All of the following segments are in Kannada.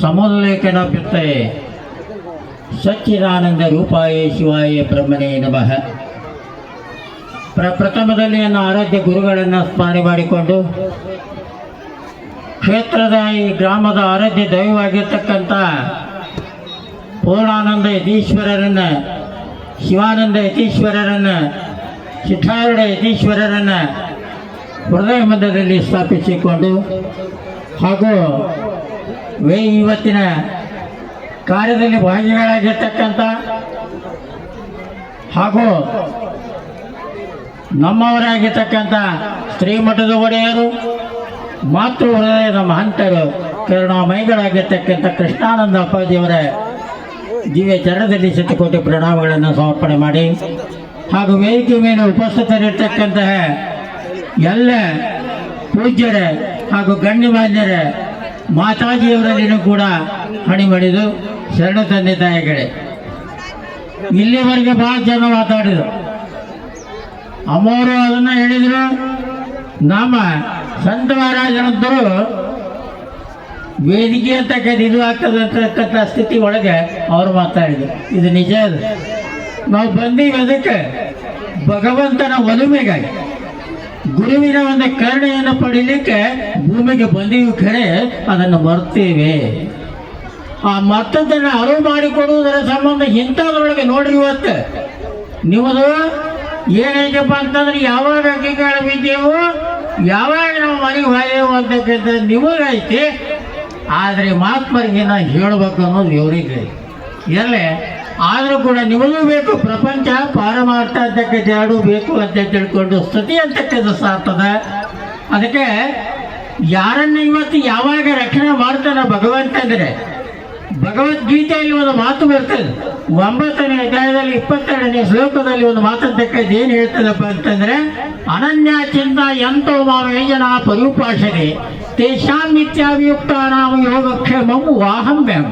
ಸಮೋಲ್ಲೇಖನ ಪಿತ್ತೆ ಸಚ್ಚಿದಾನಂದ ರೂಪಾಯ ಶಿವಾಯ ಬ್ರಹ್ಮನೇ ನಮಃ. ಪ್ರ ಪ್ರಥಮದಲ್ಲಿ ನನ್ನ ಆರಾಧ್ಯ ಗುರುಗಳನ್ನು ಸ್ಮರಣೆ ಮಾಡಿಕೊಂಡು ಕ್ಷೇತ್ರದ ಈ ಗ್ರಾಮದ ಆರಾಧ್ಯ ದೈವವಾಗಿರ್ತಕ್ಕಂಥ ಪೂರ್ಣಾನಂದ ಯತೀಶ್ವರರನ್ನು, ಶಿವಾನಂದ ಯತೀಶ್ವರರನ್ನು, ಸಿದ್ಧಾರೂಢ ಯತೀಶ್ವರರನ್ನು ಹೃದಯ ಮಧ್ಯದಲ್ಲಿ ಸ್ಥಾಪಿಸಿಕೊಂಡು ಹಾಗೂ ವೇ, ಇವತ್ತಿನ ಕಾರ್ಯದಲ್ಲಿ ಭಾಗಿಗಳಾಗಿರ್ತಕ್ಕಂಥ ಹಾಗೂ ನಮ್ಮವರಾಗಿರ್ತಕ್ಕಂಥ ಶ್ರೀಮಠದ ಒಡೆಯರು, ಮಾತೃ ಹೃದಯದ ಮಹಂತರು, ಕರುಣಾಮಯಿಗಳಾಗಿರ್ತಕ್ಕಂಥ ಕೃಷ್ಣಾನಂದ ಅಪ್ಪಾಜಿಯವರ ದಿವ್ಯ ಚರಣದಲ್ಲಿ ಶತಕೋಟಿ ಪ್ರಣಾಮಗಳನ್ನು ಸಮರ್ಪಣೆ ಮಾಡಿ, ಹಾಗೂ ವೇದಿಕೆ ಮೇಲೆ ಉಪಸ್ಥಿತರಿರ್ತಕ್ಕಂತಹ ಎಲ್ಲ ಪೂಜ್ಯರ ಹಾಗೂ ಗಣ್ಯಮಾನ್ಯರ ಮಾತಾಜಿಯವರಲ್ಲಿನೂ ಕೂಡ ಹಣಿ ಮಾಡಿದ್ದು ಶರಣ ತಂದೆ ತಾಯಿಗಳೇ. ಇಲ್ಲಿವರೆಗೆ ಭಾಳ ಜನ ಮಾತಾಡಿದರು. ಅಮ್ಮವರು ಅದನ್ನು ಹೇಳಿದರು. ನಮ್ಮ ಸಂತ ಮಹಾರಾಜನಂತರು ವೇದಿಕೆ ಅಂತಕ್ಕಂಥ ಇದು ಆಗ್ತದೆ ಸ್ಥಿತಿ ಒಳಗೆ ಅವರು ಮಾತಾಡಿದರು. ಇದು ನಿಜ ಅದು. ನಾವು ಬಂದೀವಿ ಅದಕ್ಕೆ ಭಗವಂತನ ಒಲುಮೆಗಾಗಿ. ಗುರುವಿನ ಒಂದು ಕರುಣೆಯನ್ನು ಪಡೀಲಿಕ್ಕೆ ಭೂಮಿಗೆ ಬಂದೀವಿ ಕರೆ ಅದನ್ನು ಮರ್ತೇವೆ. ಆ ಮತ್ತದನ್ನು ಅರಿವು ಮಾಡಿಕೊಡುವುದರ ಸಂಬಂಧ ಇಂಥದ್ರೊಳಗೆ ನೋಡಿ ಇವತ್ತು. ನಿಮ್ಮದು ಏನೈತಪ್ಪ ಅಂತಂದ್ರೆ ಯಾವಾಗ ಅಂಗೀಕಾರ ಬಿದ್ದೇವು ಯಾವಾಗ ನಾವು ಮನೆಗೆ ಅಂತ ಅಂತಕ್ಕಂಥ ನಿಮಗೈತಿ ಆದರೆ ಮಹಾತ್ಮರಿಗೆ ನಾ ಹೇಳಬೇಕು ಅನ್ನೋದು ಇವರಿಗೆ ಎಲ್ಲೇ ಆದರೂ ಕೂಡ ನಿಮಗೂ ಬೇಕು, ಪ್ರಪಂಚ ಪಾರಮಾರ್ಥ ಅಂತಕ್ಕಂಥ ಜಾಡು ಬೇಕು ಅಂತ ತಿಳ್ಕೊಂಡು ಸ್ತುತಿ ಅಂತಕ್ಕಂಥ ಸಾರ್ತದ. ಅದಕ್ಕೆ ಯಾರನ್ನು ಇವತ್ತು ಯಾವಾಗ ರಕ್ಷಣೆ ಮಾಡ್ತಾನ ಭಗವಂತ ಅಂದರೆ ಭಗವದ್ಗೀತೆಯಲ್ಲಿ ಒಂದು ಮಾತು ಬರ್ತದೆ. ಒಂಬತ್ತನೇ ಅಧ್ಯಾಯದಲ್ಲಿ ಇಪ್ಪತ್ತೆರಡನೇ ಶ್ಲೋಕದಲ್ಲಿ ಒಂದು ಮಾತಂತಕ್ಕದ್ದು ಏನು ಹೇಳ್ತದಪ್ಪ ಅಂತಂದ್ರೆ, ಅನನ್ಯ ಚಿಂತ ಎಂತೋ ಮಾವೇಜನ ಪರೂಪಾಷನೆ ತೇಷಾಂ ನಿತ್ಯಾಭಿಯುಕ್ತ ನಾವು ಯೋಗಕ್ಷೇಮಂ ವಾಹಮ್ಯಂ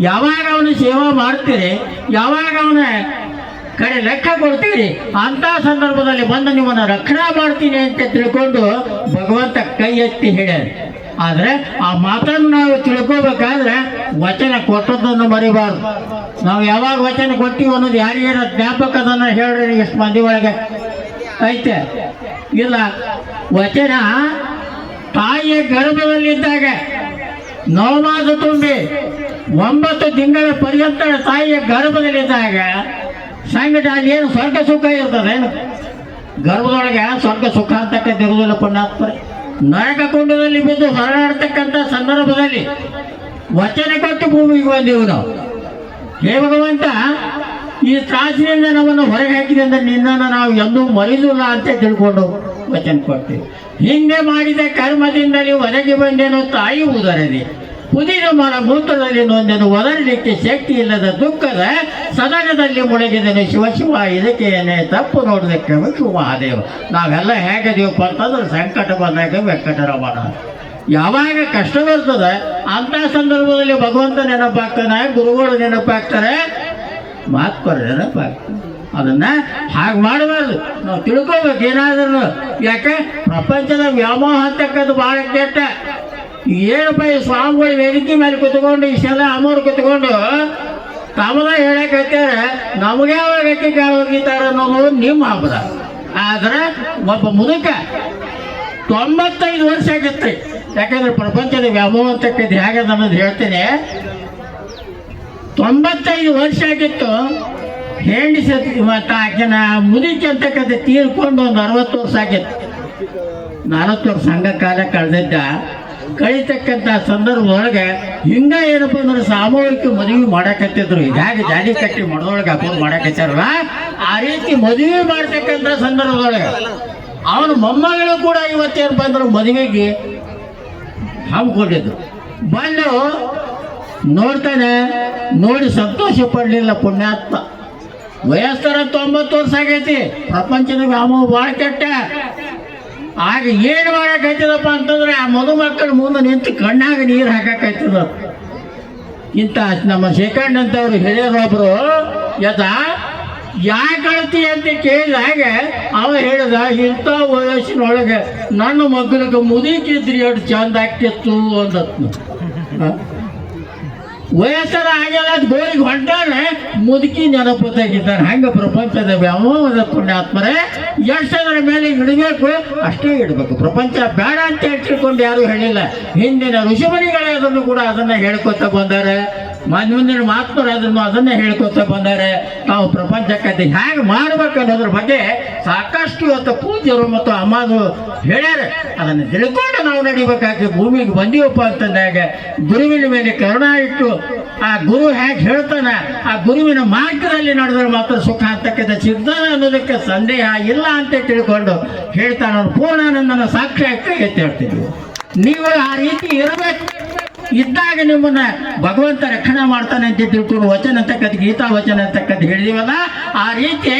ಯಾವಾಗ ಅವನು ಸೇವಾ ಮಾಡ್ತೀರಿ ಯಾವಾಗ ಅವನ ಕಡೆ ಲೆಕ್ಕ ಕೊಡ್ತೀರಿ ಅಂತ ಸಂದರ್ಭದಲ್ಲಿ ಬಂದು ನಿಮ್ಮನ್ನು ರಕ್ಷಣೆ ಮಾಡ್ತೀನಿ ಅಂತ ತಿಳ್ಕೊಂಡು ಭಗವಂತ ಕೈ ಎತ್ತಿ ಹೇಳ್ಯಾರ ಆದರೆ ಆ ಮಾತನ್ನು ನಾವು ತಿಳ್ಕೋಬೇಕಾದ್ರೆ ವಚನ ಕೊಟ್ಟದ್ದನ್ನು ಮರಿಬಾರ್ದು ನಾವು ಯಾವಾಗ ವಚನ ಕೊಟ್ಟಿವಿ ಅನ್ನೋದು ಯಾರ್ಯಾರ ಜ್ಞಾಪಕದನ್ನು ಹೇಳ್ರಿ ಮಂದಿ ಒಳಗೆ ಐತೆ, ಇಲ್ಲ, ವಚನ ತಾಯಿಯ ಗರ್ಭದಲ್ಲಿದ್ದಾಗ ನವಮಾಸ ತುಂಬಿ ಒಂಬತ್ತು ತಿಂಗಳ ಪರ್ಯಂತ ತಾಯಿಯ ಗರ್ಭದಲ್ಲಿದ್ದಾಗ ಸಂಗಟ ಅಲ್ಲಿ ಏನು ಸ್ವರ್ಗ ಸುಖ ಇರ್ತದೇನು ಗರ್ಭದೊಳಗೆ ಸ್ವರ್ಗ ಸುಖ ಅಂತಕ್ಕಂಥ ಇರುವುದಿಲ್ಲ ಕೊಂಡಾಗ್ತಾರೆ ನರಕ ಕುಂಡದಲ್ಲಿ ಬಿದ್ದು ಹೊರಡಾಡ್ತಕ್ಕಂಥ ಸಂದರ್ಭದಲ್ಲಿ ವಚನ ಕೊಟ್ಟು ಭೂಮಿಗೆ ಬಂದೆವು ನಾವು. ಹೇ ಭಗವಂತ, ಈ ತ್ರಾಸಿನಿಂದ ನಮ್ಮನ್ನು ಹೊರಗೆ ಹಾಕಿದೆ ಅಂದರೆ ನಿನ್ನನ್ನು ನಾವು ಎಂದೂ ಮರೆಯಲಿಲ್ಲ ಅಂತ ತಿಳ್ಕೊಂಡು ವಚನ ಕೊಡ್ತೀವಿ. ಹಿಂದೆ ಮಾಡಿದ ಕರ್ಮದಿಂದ ನೀವು ಒದಗಿ ಬಂದೇನು ತಾಯಿ ಉದರಲಿ. ಕುದಿದ ಮರ ಮೂತ್ರದಲ್ಲಿ ನೊಂದೆನು ಒದರಲಿಕ್ಕೆ ಶಕ್ತಿ ಇಲ್ಲದ ದುಃಖದ ಸದನದಲ್ಲಿ ಮುಳುಗಿದನು ಶಿವ ಶಿವ, ಇದಕ್ಕೆ ಏನೇ ತಪ್ಪು ನೋಡೋದಕ್ಕೆ ಶಿವ ಮಹಾದೇವ. ನಾವೆಲ್ಲ ಹೇಗಿದೀವಪ್ಪ ಅಂತಂದ್ರೆ ಸಂಕಟ ಬಂದಾಗ ವೆಂಕಟರಮಣ. ಯಾವಾಗ ಕಷ್ಟ ಬರ್ತದೆ, ಅಂಥ ಸಂದರ್ಭದಲ್ಲಿ ಭಗವಂತ ನೆನಪಾಗ್ತಾನೆ, ಗುರುಗಳು ನೆನಪಾಗ್ತಾರೆ, ಮಾತ್ಪರ ನೆನಪಾಗ್ತಾರೆ ಅದನ್ನ ಹಾಗೆ ಮಾಡಬಾರ್ದು. ನಾವು ತಿಳ್ಕೋಬೇಕು ಏನಾದ್ರೂ. ಯಾಕೆ? ಪ್ರಪಂಚದ ವ್ಯಾಮೋಹ ಅಂತಕ್ಕದ್ದು ಭಾಳ ಕೆಟ್ಟ. ಏನಪ್ಪ ಈ ಸ್ವಾಮಿಗಳು ವೇದಿಕೆ ಮೇಲೆ ಕುತ್ಕೊಂಡು ಇಷ್ಟೆಲ್ಲ ಅಮ್ಮವ್ರು ಕುತ್ಕೊಂಡು ತಮ್ಮದ ಹೇಳಕ್ ಹತ್ತಾರೆ ನಮಗೆ ಅವಾಗ ಗಟ್ಟಿ ಕಾಳು ಹೋಗಿದ್ದಾರೆ ಅನ್ನೋದು ನಿಮ್ಮ ಹಬ್ಬದ. ಆದ್ರೆ ಒಬ್ಬ ಮುದುಕ ತೊಂಬತ್ತೈದು ವರ್ಷ ಆಗಿತ್ತು. ಯಾಕಂದ್ರೆ ಪ್ರಪಂಚದ ವ್ಯಾಮೋಹ ಅಂತಕ್ಕದ್ದು ಹೇಗೆ ಅನ್ನೋದು ಹೇಳ್ತೇನೆ. ತೊಂಬತ್ತೈದು ವರ್ಷ ಆಗಿತ್ತು. ಹೆಂಡಿ ಸತ್ ಮತ್ತು ಆಕೆನ ಮುದುಕಿ ಅಂತಕ್ಕಂಥ ತೀರ್ಕೊಂಡು ಒಂದು ಅರವತ್ತು ವರ್ಷ ಆಗೈತೆ ನಲವತ್ತು ವರ್ಷ ಸಂಘ ಕಾಲ ಕಳೆದಿದ್ದ. ಕಳಿತಕ್ಕಂಥ ಸಂದರ್ಭದೊಳಗೆ ಹಿಂಗ ಏನಪ್ಪ ಅಂದ್ರೆ ಸಾಮೂಹಿಕ ಮದುವೆ ಮಾಡಕತ್ತಿದ್ರು. ಹೀಗಾಗಿ ಜಾಲಿ ಕಟ್ಟಿ ಮಡದೊಳಗೆ ಹಾಕೊಂಡು ಮಾಡಕತ್ತಾರಲ್ಲ ಆ ರೀತಿ ಮದುವೆ ಮಾಡ್ತಕ್ಕಂಥ ಸಂದರ್ಭದೊಳಗೆ ಅವನ ಮೊಮ್ಮಗಳು ಕೂಡ ಇವತ್ತೇನಪ್ಪ ಅಂದ್ರೆ ಮದುವೆಗೆ ಹಮ್ಮಿಕೊಂಡಿದ್ರು. ಬಂದು ನೋಡ್ತಾನೆ, ನೋಡಿ ಸಂತೋಷ ಪಡಲಿಲ್ಲ ಪುಣ್ಯಾತ್ಮ. ವಯಸ್ಸರ ತೊಂಬತ್ತು ವರ್ಷ ಆಗೈತಿ. ಪ್ರಪಂಚದ ವ್ಯಾಮೋಹ ಭಾಳ ಕೆಟ್ಟ. ಆಗ ಏನು ಮಾಡಕೈತದಪ್ಪ ಅಂತಂದ್ರೆ ಆ ಮಧುಮಕ್ಕಳು ಮುಂದೆ ನಿಂತು ಕಣ್ಣಾಗ ನೀರು ಹಾಕಕೈತದ. ಇಂಥ ನಮ್ಮ ಶೇಖಂಡ್ ಅಂತವ್ರು ಹಿರಿಯರೊಬ್ರು ಯಥ ಯಾಕೆ ಅಳ್ತಿ ಅಂತ ಕೇಳಿದಾಗ ಅವ ಹೇಳಿದ, ಇಂಥ ವಯಸ್ಸಿನೊಳಗೆ ನನ್ನ ಮಗಳಿಗೆ ಮುದುಕಿದ್ರಿ ಎಷ್ಟು ಚಂದ ಆಗ್ತಿತ್ತು ಅಂದತ್ನು? ವಯಸ್ಸರ ಆಗ್ಯದ ಗೋರಿಗೆ ಹೊಂಟಾನೆ ಮುದುಕಿ ಇದ್ದಾರೆ ಹಂಗ ಪ್ರಪಂಚದ ವ್ಯಾಮೋಹದ ಪುಣ್ಯಾತ್ಮರೇ ಎಷ್ಟದರ ಮೇಲೆ ಇಡಬೇಕು, ಅಷ್ಟೇ ಇಡಬೇಕು. ಪ್ರಪಂಚ ಬೇಡ ಅಂತ ಹೇಳ್ತಿಕೊಂಡು ಯಾರು ಹೇಳಿಲ್ಲ. ಹಿಂದಿನ ಋಷಿಮುನಿಗಳೇ ಅದನ್ನು ಕೂಡ ಅದನ್ನ ಹೇಳ್ಕೊತ ಬಂದಾರೆ. ಮುಂದಿನ ಮಾತುಗಳು ಅದನ್ನು ಅದನ್ನೇ ಹೇಳ್ಕೊತ ಬಂದಾರೆ. ನಾವು ಪ್ರಪಂಚಕ್ಕೆ ಹೇಗೆ ಮಾಡ್ಬೇಕು ಅನ್ನೋದ್ರ ಬಗ್ಗೆ ಸಾಕಷ್ಟು ಇವತ್ತು ಪೂಜ್ಯರು ಮತ್ತು ಅಮ್ಮಾದು ಹೇಳ್ಯಾರೆ. ಅದನ್ನು ತಿಳ್ಕೊಂಡು ನಾವು ನಡಿಬೇಕಾಗಿ ಭೂಮಿಗೆ ಬಂದೀವಪ್ಪ ಅಂತಂದಾಗ ಗುರುವಿನ ಮೇಲೆ ಕರುಣ ಇಟ್ಟು ಆ ಗುರು ಹೇಗೆ ಹೇಳ್ತಾನೆ? ಆ ಗುರುವಿನ ಮಾರ್ಗದಲ್ಲಿ ನಡೆದ್ರೆ ಮಾತ್ರ ಸುಖ ಅಂತಕ್ಕಂಥ ಸಿಗ್ತಾನೆ ಅನ್ನೋದಕ್ಕೆ ಸಂದೇಹ ಇಲ್ಲ ಅಂತ ತಿಳ್ಕೊಂಡು ಹೇಳ್ತಾನ. ಪೂರ್ಣಾನಂದನ ಸಾಕ್ಷಿ ಆಗ್ತಾ ಹೇಳ್ತಿದ್ವಿ ನೀವು ಆ ರೀತಿ ಇರಬೇಕು. ಇದ್ದಾಗ ನಿಮ್ಮನ್ನ ಭಗವಂತ ರಕ್ಷಣೆ ಮಾಡ್ತಾನೆ ಅಂತ ತಿಳ್ಕೊಂಡು ವಚನ ಅಂತಕ್ಕಂಥ ಗೀತಾ ವಚನ ಅಂತಕ್ಕಂಥ ಹೇಳಿದೀವಲ್ಲ, ಆ ರೀತಿ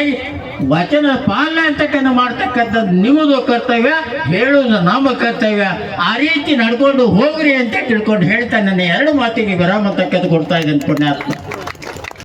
ವಚನ ಪಾಲನೆ ಅಂತಕ್ಕಂಥ ಮಾಡ್ತಕ್ಕಂಥದ್ದು ನಿಮ್ಮದು ಕರ್ತವ್ಯ, ಹೇಳುವುದು ನಮ್ಮ ಕರ್ತವ್ಯ. ಆ ರೀತಿ ನಡ್ಕೊಂಡು ಹೋಗ್ರಿ ಅಂತ ತಿಳ್ಕೊಂಡು ಹೇಳ್ತಾ ನನ್ನ ಎರಡು ಮಾತಿಗೆ ವಿರಾಮ ಅಂತಕ್ಕಂಥ ಕೊಡ್ತಾ ಇದ್ದೇನೆ ಪುಣ್ಯಾತ್ಮ.